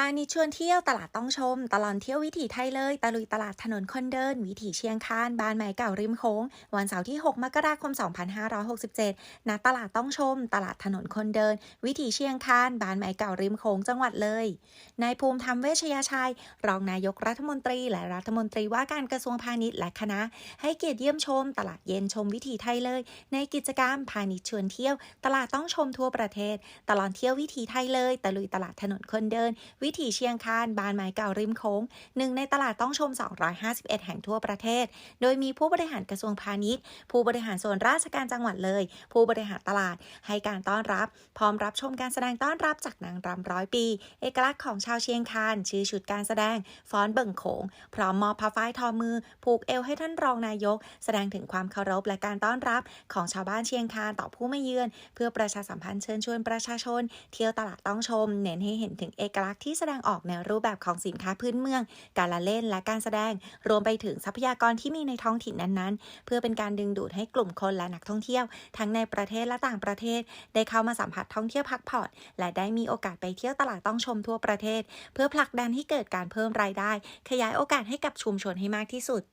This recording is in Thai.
พาณิชย์ชวนเที่ยวตลาดต้องชม ตลอดเที่ยววิถีไทยเลยตะลุยตลาดถนนคนเดิน วิถีเชียงคานบ้านไม้เก่าริมโค้ง วันเสาร์ที่ 6 มกราคม 2567ณตลาดต้องชม ตลาดถนนคนเดิน วิถีเชียงคานบ้านไม้เก่าริมโค้งจังหวัดเลยนายภูมิธรรมเวชยาชัย รองนายกรัฐมนตรีและรัฐมนตรีว่าการกระทรวงพาณิชย์และคณะ ให้เกียรติเยี่ยมชม ตลาดเย็นชมวิถีไทยเลย ในกิจกรรมพาณิชย์ชวนเที่ยว ตลาดต้องชมทั่วประเทศ ตลอดเที่ยววิถีไทยเลยตะลุยตลาดถนนคนเดินวิถีเชียงคานบานไม้เก่าริมโค้งหนึ่งในตลาดต้องชม 251 แห่งทั่วประเทศ โดยมีผู้บริหารกระทรวงพาณิชย์ ผู้บริหารส่วนราชการจังหวัดเลย ผู้บริหารตลาดให้การต้อนรับ พร้อมรับชมการแสดงต้อนรับจากนางรำร้อยปี เอกลักษณ์ของชาวเชียงคานชื่อชุดการแสดงฟ้อนเบิ่งโขง พร้อมมอบผ้าฝ้ายทอมือ ผูกเอวให้ท่านรองนายก แสดงถึงความเคารพและการต้อนรับของชาวบ้านเชียงคานต่อผู้มาเยือน เพื่อประชาสัมพันธ์เชิญชวนประชาชน เที่ยวตลาดต้องชม เน้นให้เห็นถึงเอกลักษณ์ที่ที่แสดงออกในรูปแบบของสินค้าพื้นเมือง การละเล่นและการแสดง รวมไปถึงทรัพยากรที่มีในท้องถิ่นนั้นๆ เพื่อเป็นการดึงดูดให้กลุ่มคนและนักท่องเที่ยว ทั้งในประเทศและต่างประเทศ ได้เข้ามาสัมผัสท่องเที่ยวพักผ่อนและได้มีโอกาสไปเที่ยวตลาดต้องชมทั่วประเทศ เพื่อผลักดันให้เกิดการเพิ่มรายได้ ขยายโอกาสให้กับชุมชนให้มากที่สุด